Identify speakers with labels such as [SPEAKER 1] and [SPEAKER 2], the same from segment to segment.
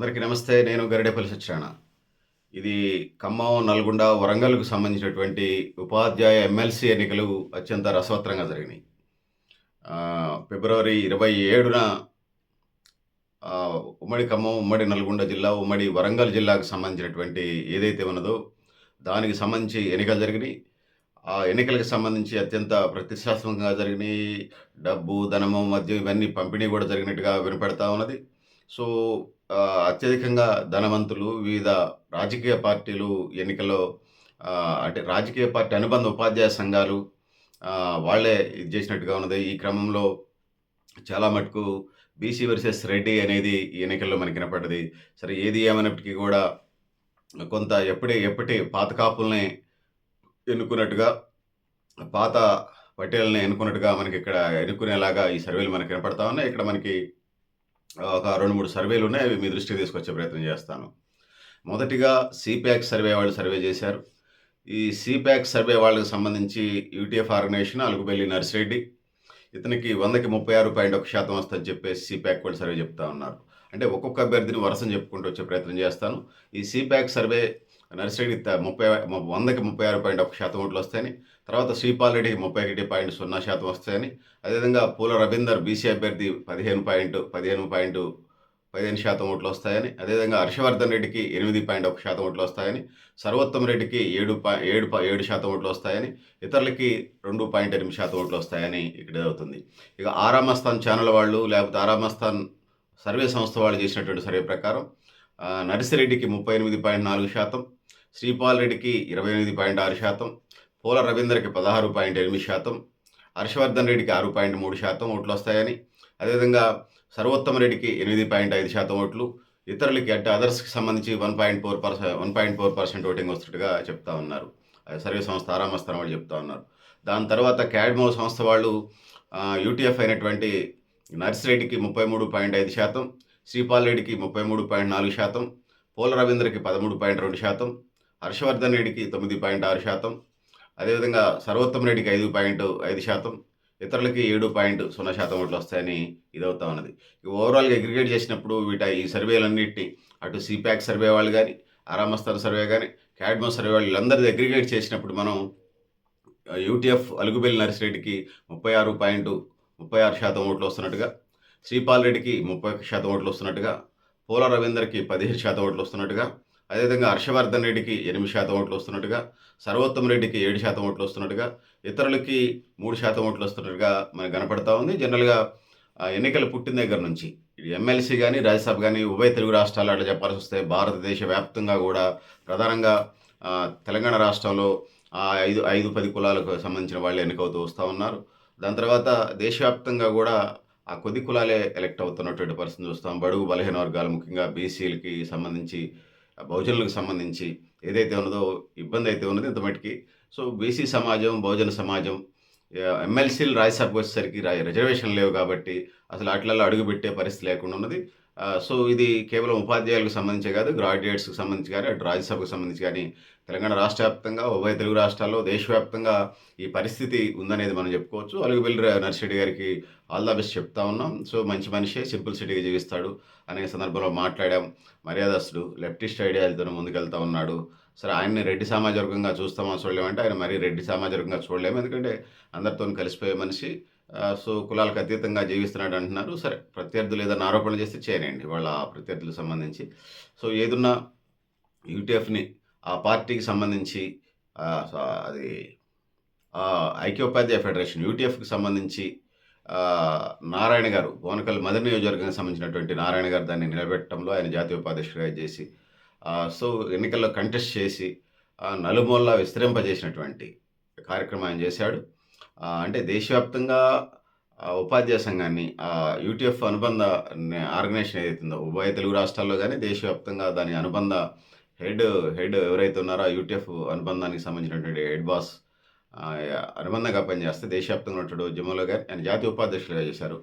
[SPEAKER 1] అందరికీ నమస్తే నేను గరిడేపల్లి సత్యనారాయణ. ఇది ఖమ్మం నల్గొండ వరంగల్కు సంబంధించినటువంటి ఉపాధ్యాయ ఎమ్మెల్సీ ఎన్నికలు అత్యంత రసవత్రంగా జరిగినాయి. ఫిబ్రవరి ఇరవై ఏడున ఉమ్మడి ఖమ్మం ఉమ్మడి నల్గొండ జిల్లా ఉమ్మడి వరంగల్ జిల్లాకు సంబంధించినటువంటి ఏదైతే ఉన్నదో దానికి సంబంధించి ఎన్నికలు జరిగినాయి. ఆ ఎన్నికలకు సంబంధించి అత్యంత ప్రతిష్టాత్మకంగా జరిగినాయి. డబ్బు ధనము మద్యం ఇవన్నీ పంపిణీ కూడా జరిగినట్టుగా వినపడతా ఉన్నది. సో అత్యధికంగా ధనవంతులు వివిధ రాజకీయ పార్టీలు ఎన్నికల్లో అంటే రాజకీయ పార్టీ అనుబంధ ఉపాధ్యాయ సంఘాలు వాళ్ళే ఇది చేసినట్టుగా ఉన్నది. ఈ క్రమంలో చాలా మటుకు బీసీ వర్సెస్ రెడ్డి అనేది ఈ ఎన్నికల్లో మనకి వినపడ్డది. సరే ఏది ఏమైనప్పటికీ కూడా కొంత ఎప్పుడే ఎప్పటి పాత కాపుల్ని ఎన్నుకున్నట్టుగా పాత పటేల్ని ఎన్నుకున్నట్టుగా మనకి ఇక్కడ ఎన్నుకునేలాగా ఈ సర్వేలు మనకి వినపడతా ఉన్నాయి. ఇక్కడ మనకి ఒక రెండు మూడు సర్వేలు ఉన్నాయి. అవి మీ దృష్టికి తీసుకొచ్చే ప్రయత్నం చేస్తాను. మొదటిగా సిప్యాక్ సర్వే వాళ్ళు సర్వే చేశారు. ఈ సిప్యాక్ సర్వే వాళ్ళకి సంబంధించి యూటీఎఫ్ ఆర్గనైజేషన్ అలుగుబెల్లి నర్సిరెడ్డి ఇతనికి వందకి ముప్పై ఆరు పాయింట్ ఒక శాతం వస్తుందని చెప్పేసి సిప్యాక్ వాళ్ళు సర్వే చెప్తా ఉన్నారు. అంటే ఒక్కొక్క అభ్యర్థిని వరుసను చెప్పుకుంటూ వచ్చే ప్రయత్నం చేస్తాను. ఈ సిప్యాక్ సర్వే నర్సిరెడ్డి ముప్పై వందకి ముప్పై ఆరు పాయింట్ ఒక శాతం ఓట్లు వస్తాయని తర్వాత శ్రీపాల్ రెడ్డికి ముప్పై ఒకటి పాయింట్ సున్నా శాతం వస్తాయని అదేవిధంగా పూల రవీందర్ బీసీ అభ్యర్థి పదిహేను పాయింట్ పదిహేను పాయింట్ పదిహేను శాతం ఓట్లు వస్తాయని అదేవిధంగా హర్షవర్ధన్ రెడ్డికి ఎనిమిది పాయింట్ ఒక శాతం ఓట్లు వస్తాయని సర్వోత్తమ్ రెడ్డికి ఏడు పా ఏడు పా ఏడు శాతం ఓట్లు వస్తాయని ఇతరులకి రెండు పాయింట్ ఎనిమిది శాతం ఓట్లు వస్తాయని ఇక్కడ అవుతుంది ఇక ఆరామస్థాన్ ఛానల్ వాళ్ళు లేకపోతే ఆరామస్థాన్ సర్వే సంస్థ వాళ్ళు చేసినటువంటి సర్వే ప్రకారం నర్సిరెడ్డికి ముప్పై ఎనిమిది పాయింట్ నాలుగు శాతం శ్రీపాల్ రెడ్డికి ఇరవై ఎనిమిది పాయింట్ ఆరు శాతం పూల రవీందర్కి పదహారు పాయింట్ ఎనిమిది శాతం హర్షవర్ధన్ రెడ్డికి ఆరు పాయింట్ మూడు శాతం ఓట్లు వస్తాయని అదేవిధంగా సర్వోత్తమ రెడ్డికి ఎనిమిది పాయింట్ ఐదు శాతం ఓట్లు ఇతరులకి అంటే అదర్స్కి సంబంధించి one point four percent one point four percent voting వస్తున్నట్టుగా చెప్తా ఉన్నారు. అది సర్వే సంస్థ ఆరామస్థానం వాళ్ళు చెప్తా ఉన్నారు. దాని తర్వాత క్యాడ్మో సంస్థ వాళ్ళు యూటీఎఫ్ అయినటువంటి నర్సిరెడ్డికి ముప్పై మూడు పాయింట్ ఐదు శాతం శ్రీపాల్ రెడ్డికి ముప్పై మూడు పాయింట్ నాలుగు శాతం పోల రవీంద్రకి పదమూడు పాయింట్ రెండు శాతం హర్షవర్ధన్ రెడ్డికి తొమ్మిది పాయింట్ ఆరు శాతం. అదేవిధంగా సర్వోత్తమ రెడ్డికి ఐదు పాయింట్ ఐదు శాతం. ఇతరులకి ఏడు పాయింట్ సున్నా శాతం ఓట్లు వస్తాయని ఇదవుతా ఉన్నది. ఓవరాల్గా అగ్రిగేట్ చేసినప్పుడు వీట ఈ సర్వేలన్నింటినీ అటు సిప్యాక్ సర్వే వాళ్ళు కానీ ఆరామస్థాన్ సర్వే కానీ క్యాడ్మో సర్వే వాళ్ళు వీళ్ళందరిది అగ్రిగేట్ చేసినప్పుడు మనం యూటీఎఫ్ అలుగుబెల్లి నర్సిరెడ్డికి ముప్పై ఆరు పాయింట్ ముప్పై ఆరు శాతం ఓట్లు వస్తున్నట్టుగా శ్రీపాల్ రెడ్డికి ముప్పై శాతం ఓట్లు వస్తున్నట్టుగా పోల రవీందర్కి పదిహేను శాతం ఓట్లు వస్తున్నట్టుగా అదేవిధంగా హర్షవర్ధన్ రెడ్డికి ఎనిమిది శాతం ఓట్లు వస్తున్నట్టుగా సర్వోత్తమ రెడ్డికి ఏడు శాతం ఓట్లు వస్తున్నట్టుగా ఇతరులకి మూడు శాతం ఓట్లు వస్తున్నట్టుగా మనకు కనపడతా ఉంది. జనరల్గా ఎన్నికలు పుట్టిన దగ్గర నుంచి ఎమ్మెల్సీ కానీ రాజ్యసభ కానీ ఉభయ తెలుగు రాష్ట్రాలు అట్లా చెప్పాల్సి వస్తే భారతదేశ వ్యాప్తంగా కూడా ప్రధానంగా తెలంగాణ రాష్ట్రంలో ఐదు ఐదు పది కులాలకు సంబంధించిన వాళ్ళు ఎన్నికవుతూ వస్తూ ఉన్నారు. దాని తర్వాత దేశవ్యాప్తంగా కూడా ఆ కొద్ది కులాలే ఎలక్ట్ అవుతున్నటువంటి పరిస్థితి చూస్తాం. బడుగు బలహీన వర్గాలు ముఖ్యంగా బీసీలకి సంబంధించి బహుజనులకు సంబంధించి ఏదైతే ఉన్నదో ఇబ్బంది అయితే ఉన్నది ఇంత మటుకి. సో బీసీ సమాజం బహుజన సమాజం ఎమ్మెల్సీలు రాజ్యసభకు వచ్చేసరికి రిజర్వేషన్ లేవు కాబట్టి అసలు అట్లలో అడుగుపెట్టే పరిస్థితి లేకుండా ఉన్నది. సో ఇది కేవలం ఉపాధ్యాయులకు సంబంధించి కాదు గ్రాడ్యుయేట్స్కి సంబంధించి కానీ అటు రాజ్యసభకు సంబంధించి కానీ తెలంగాణ రాష్ట్ర వ్యాప్తంగా ఉభయ తెలుగు రాష్ట్రాల్లో దేశవ్యాప్తంగా ఈ పరిస్థితి ఉందనేది మనం చెప్పుకోవచ్చు. అలుగుబెల్లి నర్సిరెడ్డి గారికి ఆల్ ద బెస్ట్ చెప్తా ఉన్నాం. సో మంచి మనిషే సింపుల్ సిటీగా జీవిస్తాడు అనే సందర్భంలో మాట్లాడాం. మర్యాదస్తుడు లెఫ్టిస్ట్ ఐడియాలతో ముందుకెళ్తా ఉన్నాడు. సరే ఆయన్ని రెడ్డి సామాజిక వర్గంగా చూస్తామా చూడలేమంటే ఆయన మరీ రెడ్డి సామాజికంగా వర్గంగా చూడలేము. ఎందుకంటే అందరితో కలిసిపోయే మనిషి సో కులాలకు అతీతంగా జీవిస్తున్నాడు అంటున్నారు. సరే ప్రత్యర్థులు ఏదైనా ఆరోపణలు చేస్తే చేయనండి వాళ్ళ ప్రత్యర్థులకు సంబంధించి. సో ఏదున్నా యూటీఎఫ్ని ఆ పార్టీకి సంబంధించి అది ఐక్యోపాధ్యాయ ఫెడరేషన్ యూటీఎఫ్కి సంబంధించి నారాయణ గారు బోనకల్ మదర్ నియోజకవర్గానికి సంబంధించినటువంటి నారాయణ గారు దాన్ని నిలబెట్టడంలో ఆయన జాతీయ ఉపాధ్యక్షుడిగా చేసి సో ఎన్నికల్లో కంటెస్ట్ చేసి ఆ, నలుమూలలా విస్తరింపజేసినటువంటి కార్యక్రమం ఆయన చేశాడు. అంటే దేశవ్యాప్తంగా ఉపాధ్యాయ సంఘాన్ని యూటీఎఫ్ అనుబంధ ఆర్గనైజేషన్ ఏదైతే ఉందో ఉభయ తెలుగు రాష్ట్రాల్లో కానీ దేశవ్యాప్తంగా దాని అనుబంధ హెడ్ హెడ్ ఎవరైతే ఉన్నారో ఆ యూటీఎఫ్ అనుబంధానికి సంబంధించినటువంటి హెడ్ బాస్ అనుబంధంగా పనిచేస్తే దేశవ్యాప్తంగా ఉన్నటువంటి ఉద్యమంలో కానీ ఆయన జాతీయ ఉపాధ్యక్షులుగా చేశారు.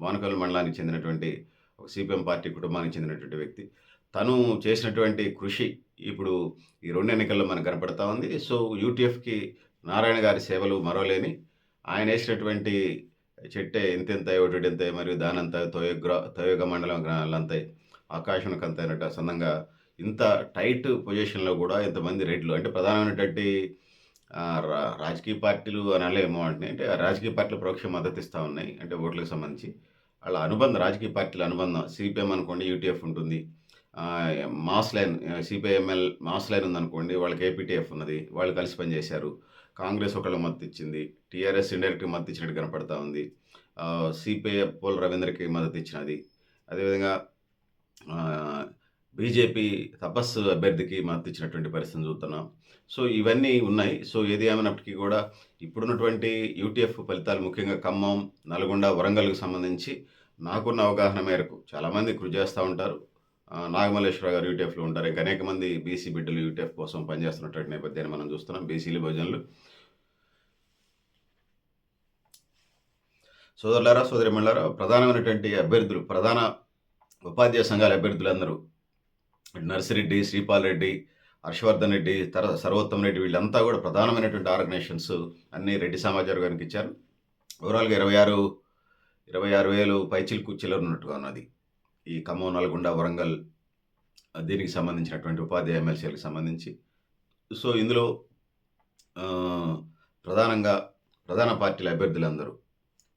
[SPEAKER 1] వానకల్ మండలానికి చెందినటువంటి ఒక సిపిఎం పార్టీ కుటుంబానికి చెందినటువంటి వ్యక్తి. తను చేసినటువంటి కృషి ఇప్పుడు ఈ రెండు ఎన్నికల్లో మనకు కనపడతా ఉంది సో యూటీఎఫ్కి నారాయణ గారి సేవలు మరోలేని ఆయన వేసినటువంటి చెట్టే ఇంతెంత ఒకటి మరియు దానంత తోయగ్ర తోయగ మండలం గ్రామాలంతాయి ఆకాశంకంత అంతైనట్టు అసందంగా ఇంత టైట్ పొజిషన్‌లో కూడా ఇంతమంది రెడ్లు అంటే ప్రధానమైనటువంటి రాజకీయ పార్టీలు అనలేమో అంటే, అంటే రాజకీయ పార్టీలు పరోక్ష మద్దతు ఇస్తూ ఉన్నాయి. అంటే ఓట్లకు సంబంధించి. వాళ్ళ అనుబంధం రాజకీయ పార్టీల అనుబంధం సిపిఎం అనుకోండి యూటీఎఫ్ ఉంటుంది. Mass line CPIML mass line ఉందనుకోండి వాళ్ళకి ఏపీటీఎఫ్ ఉన్నది. వాళ్ళు కలిసి పనిచేశారు. కాంగ్రెస్ ఒకళ్ళు మద్దతు ఇచ్చింది. టీఆర్ఎస్ ఇండైరెక్ట్‌గా మద్దతు ఇచ్చినట్టు కనపడతా ఉంది. సిపిఐ పోల్ రవీంద్రకి మద్దతు ఇచ్చినది. అదేవిధంగా బీజేపీ తపస్సు అభ్యర్థికి మద్దతు ఇచ్చినటువంటి పరిస్థితిని చూస్తున్నాం. సో, ఇవన్నీ ఉన్నాయి. సో, ఏది ఏమైనప్పటికీ కూడా ఇప్పుడున్నటువంటి యూటీఎఫ్ ఫలితాలు ముఖ్యంగా ఖమ్మం, నల్గొండ, వరంగల్‌కి సంబంధించి నాకున్న అవగాహన మేరకు చాలామంది కృషి చేస్తూ ఉంటారు. నాగమల్లేశ్వర గారు యూటీఎఫ్‌లో ఉంటారు. ఇంకా అనేక మంది బీసీ బిడ్డలు యూటీఎఫ్ కోసం పనిచేస్తున్నటువంటి నేపథ్యాన్ని మనం చూస్తున్నాం. బీసీలు, బహుజనులు. సోదరులారా, సోదరీమణులారా ప్రధానమైనటువంటి అభ్యర్థులు, ప్రధాన ఉపాధ్యాయ సంఘాల అభ్యర్థులందరూ నర్సిరెడ్డి, శ్రీపాల్ రెడ్డి, హర్షవర్ధన్ రెడ్డి, తర సర్వోత్తమ్ రెడ్డి వీళ్ళంతా కూడా ప్రధానమైనటువంటి ఆర్గనైజేషన్స్ అన్నీ రెడ్డి సమాచారం గారికి ఇచ్చారు. ఓవరాల్‌గా 26, 26,000 పైచిలుకు చిల్లర ఉన్నట్టుగా ఉన్నది. ఈ ఖమ్మం, నల్గొండ, వరంగల్ దీనికి సంబంధించినటువంటి ఉపాధ్యాయ ఎమ్మెల్సీలకు సంబంధించి. సో, ఇందులో ప్రధానంగా ప్రధాన పార్టీల అభ్యర్థులందరూ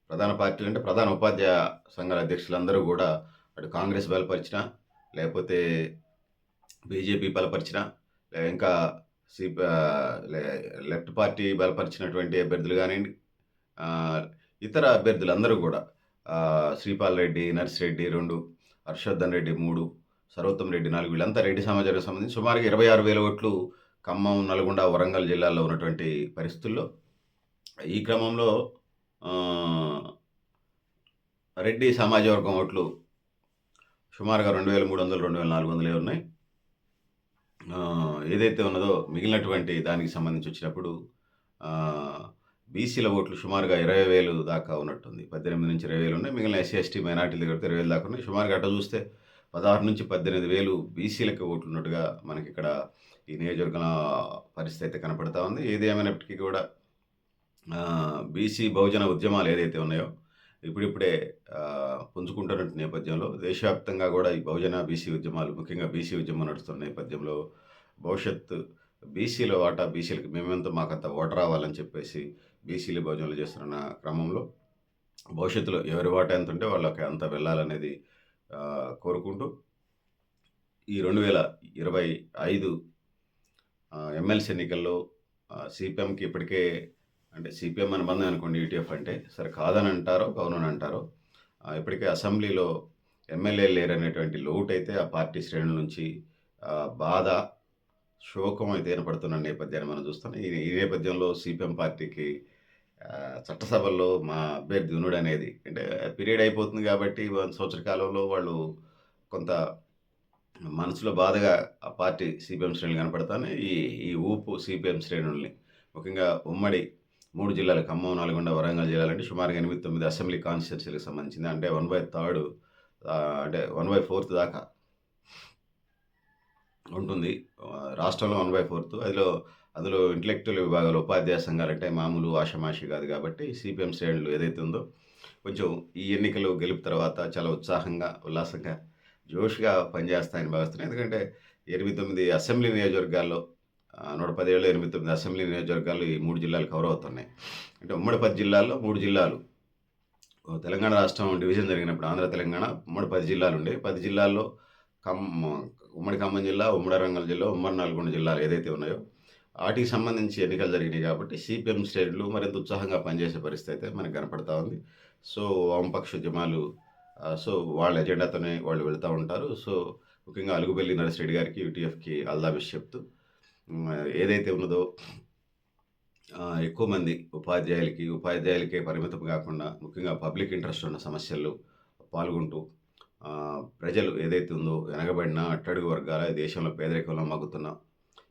[SPEAKER 1] ప్రధాన పార్టీలు అంటే ప్రధాన ఉపాధ్యాయ సంఘాల అధ్యక్షులందరూ కూడా అటు కాంగ్రెస్ బలపరిచిన లేకపోతే బీజేపీ బలపరిచిన ఇంకా సిపి లెఫ్ట్ పార్టీ బలపరిచినటువంటి అభ్యర్థులు కానివ్వండి ఇతర అభ్యర్థులందరూ అందరూ కూడా శ్రీపాల్ రెడ్డి, నర్సిరెడ్డి రెండు హర్షవర్ధన్ రెడ్డి మూడు సర్వోత్తమ్ రెడ్డి నాలుగు వీళ్ళంతా రెడ్డి సమాజానికి సంబంధించి సుమారుగా 26,000 ఓట్లు ఖమ్మం, నల్గొండ, వరంగల్ జిల్లాల్లో ఉన్నటువంటి పరిస్థితుల్లో ఈ క్రమంలో రెడ్డి సమాజ వర్గం ఓట్లు సుమారుగా 2300, 2400 ఉన్నాయి. ఏదైతే ఉన్నదో మిగిలినటువంటి దానికి సంబంధించి వచ్చినప్పుడు బీసీల ఓట్లు సుమారుగా ఇరవై వేలు దాకా ఉన్నట్టుంది. 18-20,000 ఉన్నాయి. మిగిలిన ఎస్సీ, ఎస్టీ దగ్గర కలిపితే 20,000 దాకా ఉన్నాయి. సుమారుగా అట్ట చూస్తే 16-18,000 బీసీలకి ఓట్లు ఉన్నట్టుగా మనకి ఇక్కడ ఈ నియోజకవర్గం పరిస్థితి అయితే కనపడతా ఉంది. ఏది ఏమైనప్పటికీ కూడా బీసీ బహుజన ఉద్యమాలు ఏదైతే ఉన్నాయో ఇప్పుడిప్పుడే పుంజుకుంటున్నట్టు పుంజుకుంటున్న నేపథ్యంలో దేశవ్యాప్తంగా కూడా ఈ బహుజన, బీసీ ఉద్యమాలు ముఖ్యంగా బీసీ ఉద్యమం నడుస్తున్న నేపథ్యంలో భవిష్యత్తు బీసీల వాటా బీసీలకి మేమెంత మాకంత ఓటర్ రావాలని చెప్పేసి బీసీలు, భోజనాలు చేస్తున్న క్రమంలో భవిష్యత్తులో ఎవరి వాట ఎంత ఉంటే వాళ్ళకి అంత వెళ్ళాలనేది కోరుకుంటూ ఈ రెండు వేల ఇరవై ఐదు ఎమ్మెల్సీ ఎన్నికల్లో సిపిఎంకి సీపీఎంకి ఇప్పటికే అంటే సిపిఎం అని బంధం అనుకోండి యూటీఎఫ్ అంటే. సరే కాదని అంటారో, అవునని అంటారో ఇప్పటికే అసెంబ్లీలో ఎమ్మెల్యేలు లేరనేటువంటి అయితే ఆ పార్టీ శ్రేణుల నుంచి బాధ, శోకం అయితే ఏర్పడుతున్న నేపథ్యాన్ని మనం చూస్తున్నాం. ఈ ఈ నేపథ్యంలో సిపిఎం పార్టీకి చట్టసభల్లో మా అభ్యర్థి ఉన్నాడనేది అంటే పీరియడ్ అయిపోతుంది కాబట్టి సంవత్సర కాలంలో వాళ్ళు కొంత మనసులో బాధగా ఆ పార్టీ సీపీఎం శ్రేణులు కనపడతానే ఈ ఈ ఊపు సిపిఎం శ్రేణుల్ని ముఖ్యంగా ఉమ్మడి మూడు జిల్లాలు ఖమ్మం, నల్గొండ, వరంగల్ జిల్లాలంటే సుమారుగా 8, 9 అసెంబ్లీ కాన్స్టిట్యున్సీలకు సంబంధించింది. అంటే వన్ బై థర్డ్ అంటే 1/4 దాకా ఉంటుంది. రాష్ట్రంలో వన్ బై ఫోర్త్ అందులో అందులో ఇంటలెక్చువల్ విభాగాలు ఉపాధ్యాయ సంఘాలు అంటే మామూలు ఆషమాషి కాదు కాబట్టి సిపిఎం శ్రేణులు ఏదైతే ఉందో కొంచెం ఈ ఎన్నికలు గెలుపు తర్వాత చాలా ఉత్సాహంగా, ఉల్లాసంగా, జోష్‌గా పనిచేస్తాయని భావిస్తున్నాను. ఎందుకంటే 8, 9 అసెంబ్లీ నియోజకవర్గాల్లో పది 117, 8, 9 అసెంబ్లీ నియోజకవర్గాలు ఈ మూడు జిల్లాలు కవర్ అవుతున్నాయి. అంటే ఉమ్మడి పది జిల్లాల్లో మూడు జిల్లాలు తెలంగాణ రాష్ట్రం డివిజన్ జరిగినప్పుడు ఆంధ్ర, తెలంగాణ ఉమ్మడి పది జిల్లాలు ఉండేవి. పది జిల్లాల్లో కమ్ ఉమ్మడి ఖమ్మం జిల్లా, ఉమ్మడి వరంగల్ జిల్లా, ఉమ్మడి నల్గొండ జిల్లాలు ఏదైతే ఉన్నాయో వాటికి సంబంధించి ఎన్నికలు జరిగినాయి కాబట్టి సిపిఎం శ్రేణులు మరింత ఉత్సాహంగా పనిచేసే పరిస్థితి అయితే మనకు కనపడతా ఉంది. సో, వామపక్ష ఉద్యమాలు సో వాళ్ళ ఎజెండాతోనే వాళ్ళు వెళ్తూ ఉంటారు. సో, ముఖ్యంగా అలుగుబెల్లి నరసిరెడ్డి గారికి, యూటీఎఫ్‌కి అల్దాబిష్ చెప్తూ ఏదైతే ఉన్నదో ఎక్కువ మంది ఉపాధ్యాయులకి, ఉపాధ్యాయులకే పరిమితం కాకుండా ముఖ్యంగా పబ్లిక్ ఇంట్రెస్ట్ ఉన్న సమస్యల్లో పాల్గొంటూ ప్రజలు ఏదైతే ఉందో వెనకబడిన అట్టడుగు వర్గాల దేశంలో పేదరికంలో మగ్గుతున్న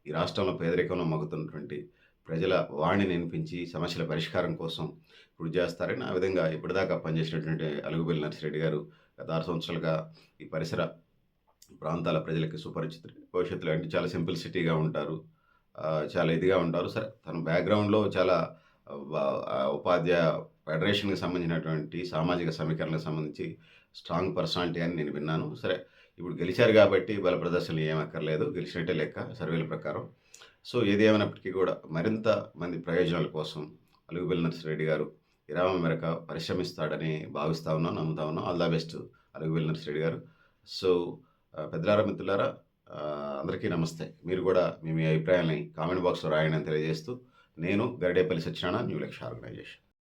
[SPEAKER 1] ఈ రాష్ట్రంలో పేదరికంలో మగ్గుతున్నటువంటి ప్రజల వాణిని వినిపించి సమస్యల పరిష్కారం కోసం కృషి చేస్తారని ఆ విధంగా ఇప్పటిదాకా పనిచేసినటువంటి అలుగుబెల్లి నర్సిరెడ్డి గారు గత ఆరు సంవత్సరాలుగా ఈ పరిసర ప్రాంతాల ప్రజలకి సుపరిచితులు. భవిష్యత్తులో అంటే చాలా సింపుల్ సిటీగా ఉంటారు. చాలా ఇదిగా ఉంటారు. సరే తన బ్యాక్‌గ్రౌండ్‌లో చాలా ఉపాధ్యాయ ఫెడరేషన్‌కి సంబంధించినటువంటి సామాజిక సమీకరణకు సంబంధించి స్ట్రాంగ్ పర్సనాలిటీ అని నేను విన్నాను. సరే ఇప్పుడు గెలిచారు కాబట్టి బల ప్రదర్శనలు ఏం అక్కర్లేదు. గెలిచినట్టే లెక్క సర్వేల ప్రకారం. సో ఏది ఏమైనప్పటికీ కూడా మరింత మంది ప్రయోజనాల కోసం అలుగుబెల్ నర్సిరెడ్డి గారు విరామం మేరకు పరిశ్రమిస్తాడని భావిస్తా ఉన్నాం నమ్ముతా ఉన్నాం. All the best Alugubelli Narsireddy garu. So పెద్దలారా మిత్రులారా అందరికీ నమస్తే. మీరు కూడా మీ మీ అభిప్రాయాన్ని కామెంట్ బాక్స్లో రాయండి అని తెలియజేస్తూ నేను గరిడేపల్లి సత్యనారాయణ న్యూ లక్ష్య ఆర్గనైజేషన్.